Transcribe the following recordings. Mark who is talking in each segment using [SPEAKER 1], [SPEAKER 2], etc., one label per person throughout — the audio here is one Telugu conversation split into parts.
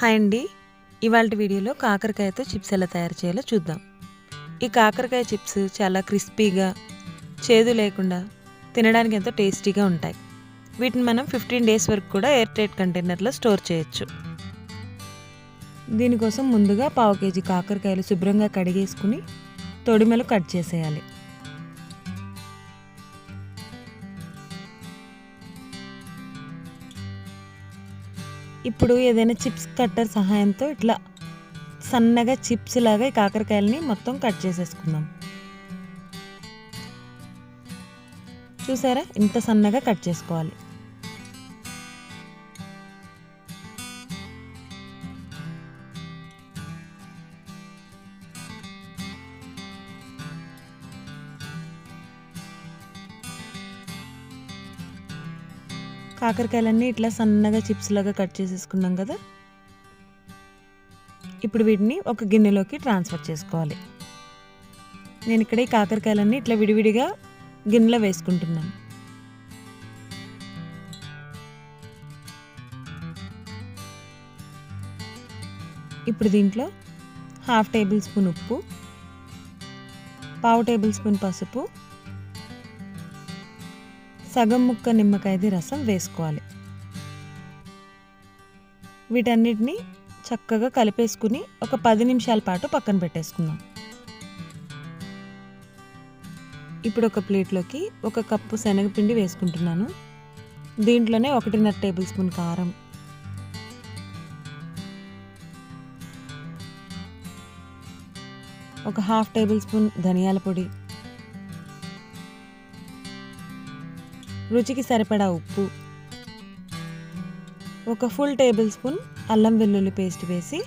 [SPEAKER 1] హాయ్ అండి. ఇవాళ వీడియోలో కాకరకాయతో చిప్స్ ఎలా తయారు చేయాలో చూద్దాం. ఈ కాకరకాయ చిప్స్ చాలా క్రిస్పీగా చేదు లేకుండా తినడానికి ఎంతో టేస్టీగా ఉంటాయి. వీటిని మనం ఫిఫ్టీన్ డేస్ వరకు కూడా ఎయిర్ టైట్ కంటైనర్లో స్టోర్ చేయొచ్చు. దీనికోసం ముందుగా పావు కేజీ కాకరకాయలు శుభ్రంగా కడిగేసుకుని తొడిమెలు కట్ చేసేయాలి. ఇప్పుడు ఏదైనా చిప్స్ కట్టర్ సహాయంతో ఇట్లా సన్నగా చిప్స్ లాగా ఈ కాకరకాయలని మొత్తం కట్ చేసేసుకుందాం. చూసారా? ఇంత సన్నగా కట్ చేసుకోవాలి. కాకరకాయలన్నీ ఇట్లా సన్నగా చిప్స్ లాగా కట్ చేసేసుకున్నాం కదా? ఇప్పుడు వీటిని ఒక గిన్నెలోకి ట్రాన్స్ఫర్ చేసుకోవాలి. నేను ఇక్కడ ఈ కాకరకాయలన్నీ ఇట్లా విడివిడిగా గిన్నెలో వేసుకుంటున్నాను. ఇప్పుడు దీంట్లో హాఫ్ టేబుల్ స్పూన్ ఉప్పు పావు టేబుల్ స్పూన్ పసుపు సగం ముక్క నిమ్మకాయది రసం వేసుకోవాలి. వీటన్నిటిని చక్కగా కలిపేసుకుని ఒక పది నిమిషాల పాటు పక్కన పెట్టేసుకుందాం. ఇప్పుడు ఒక ప్లేట్లోకి ఒక కప్పు శనగపిండి వేసుకుంటున్నాను. దీంట్లోనే ఒకటిన్నర టేబుల్ స్పూన్ కారం. ఒక హాఫ్ టేబుల్ స్పూన్ ధనియాల పొడి. రుచికి సరిపడా ఉప్పు. ఒక ఫుల్ టేబుల్ స్పూన్ అల్లం వెల్లుల్లి పేస్ట్ వేసి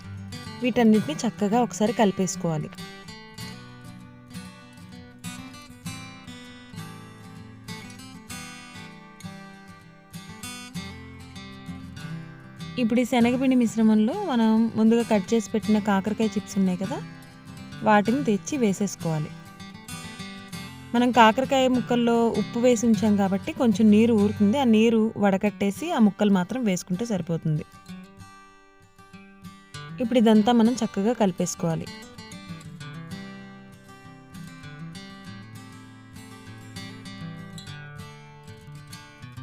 [SPEAKER 1] వీటన్నిటిని చక్కగా ఒకసారి కలిపేసుకోవాలి. ఇప్పుడు ఈ శనగపిండి మిశ్రమంలో మనం ముందుగా కట్ చేసి పెట్టిన కాకరకాయ చిప్స్ ఉన్నాయి కదా వాటిని తెచ్చి వేసేసుకోవాలి. మనం కాకరకాయ ముక్కల్లో ఉప్పు వేసి ఉంచాం కాబట్టి కొంచెం నీరు ఊరుతుంది. ఆ నీరు వడకట్టేసి ఆ ముక్కలు మాత్రం వేసుకుంటే సరిపోతుంది. ఇప్పుడు ఇదంతా మనం చక్కగా కలిపేసుకోవాలి.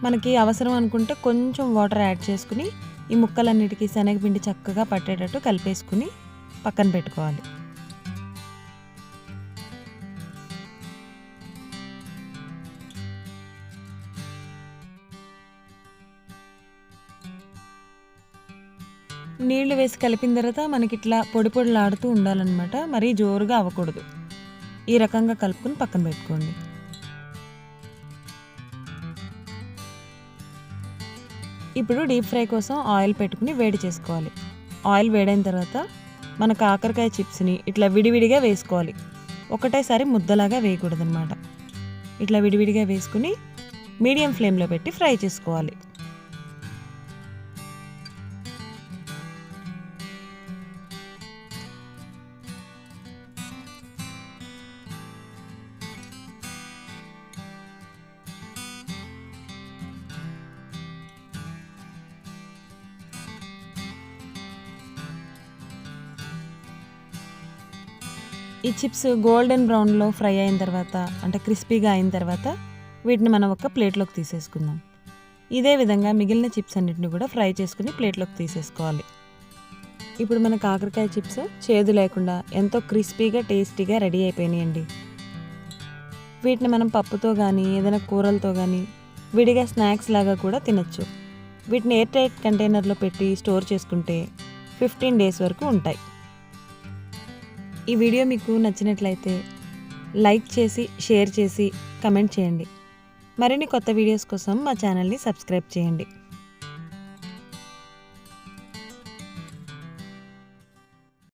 [SPEAKER 1] మనకి అవసరం అనుకుంటే కొంచెం వాటర్ యాడ్ చేసుకుని ఈ ముక్కలన్నిటికీ శనగపిండి చక్కగా పట్టేటట్టు కలిపేసుకుని పక్కన పెట్టుకోవాలి. నీళ్ళు వేసి కలిపిన తర్వాత మనకి ఇట్లా పొడి పొడిలాడుతూ ఉండాలన్నమాట. మరీ జోరుగా అవ్వకూడదు. ఈ రకంగా కలుపుకొని పక్కన పెట్టుకోండి. ఇప్పుడు డీప్ ఫ్రై కోసం ఆయిల్ పెట్టుకుని వేడి చేసుకోవాలి. ఆయిల్ వేడైన తర్వాత మన కాకరకాయ చిప్స్ని ఇట్లా విడివిడిగా వేసుకోవాలి. ఒకటేసారి ముద్దలాగా వేయకూడదనమాట ఇట్లా విడివిడిగా వేసుకుని మీడియం ఫ్లేమ్లో పెట్టి ఫ్రై చేసుకోవాలి. ఈ చిప్స్ గోల్డెన్ బ్రౌన్లో ఫ్రై అయిన తర్వాత అంటే క్రిస్పీగా అయిన తర్వాత వీటిని మనం ఒక ప్లేట్లోకి తీసేసుకుందాం. ఇదే విధంగా మిగిలిన చిప్స్ అన్నిటిని కూడా ఫ్రై చేసుకుని ప్లేట్లోకి తీసేసుకోవాలి. ఇప్పుడు మన కాకరకాయ చిప్స్ చేదు లేకుండా ఎంతో క్రిస్పీగా టేస్టీగా రెడీ అయిపోయినాయండి. వీటిని మనం పప్పుతో కానీ ఏదైనా కూరలతో కానీ విడిగా స్నాక్స్ లాగా కూడా తినచ్చు. వీటిని ఎయిర్ టైట్ కంటైనర్లో పెట్టి స్టోర్ చేసుకుంటే ఫిఫ్టీన్ డేస్ వరకు ఉంటాయి. ఈ వీడియో మీకు నచ్చినట్లయితే లైక్ చేసి షేర్ చేసి కమెంట్ చేయండి. మరిన్ని కొత్త వీడియోస్ కోసం మా ఛానల్ని సబ్స్క్రైబ్ చేయండి.